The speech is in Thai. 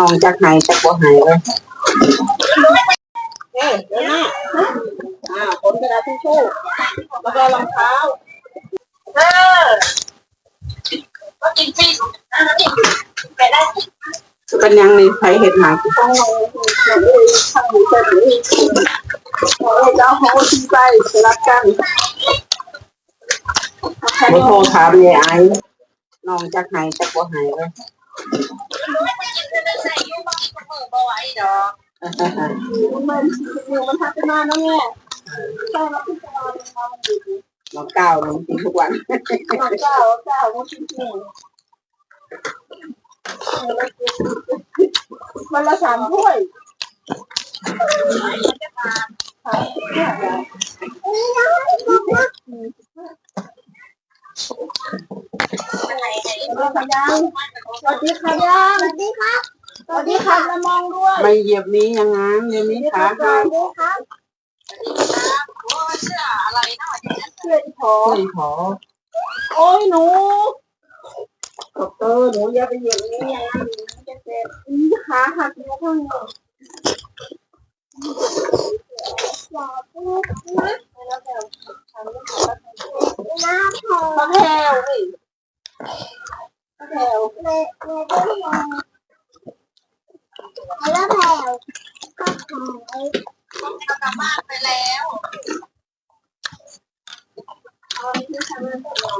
น้องจากไหนจากบ่หายเลยเอ๊ะเดี๋ยวนะอ่าผลกระดาษทิชชู่แล้วก็รองเท้าเออก็กินฟรีไปได้เป็นยังในไผเห็ดหมาต้องลงลงเลยทางหมูเส้นนี้เราจะเอาขอที่ไปสลับกันแค่โทรถามยายไอ้น้องจากไหนจากบ่หายเลย ไม่กินเพื่อนใส่ยู บางทีก็เปิดบ่ไหวดอกมันมันทักกันมาแล้วแม่ใช่แล้วพี่จะนอนนอนอยู่น้องก้าวน้องกินทุกวันนอนเจ้าเจ้ามันจริงวันละสามถ้วยอะไรในสวัสดีค่ะยังสวัสดีค่ะยังสวัสดีครับ สวัสดีค่ะมามองด้วยไม่เหยียบนี้อยังงั้นเดี๋ยวนี้ขาสวัสดีครับโอ้เสื้ออะไรเนาะเพื่อนขอไม่ขอโอ้ยหนูขอบเตอร์หนูอย่าไปเหยียบนี้อย่างนั้นจะเจ็บขาหักอยู่ข้างในอย่าพูดนะแล้วแต่ทำไม่ถูกน้าพอมาแถวนี่มาแถวแม่แม่ก็มอง แล้วแถวก็หายต้องกลับบ้านไปแล้วเอาไปที่ทำงานตลอ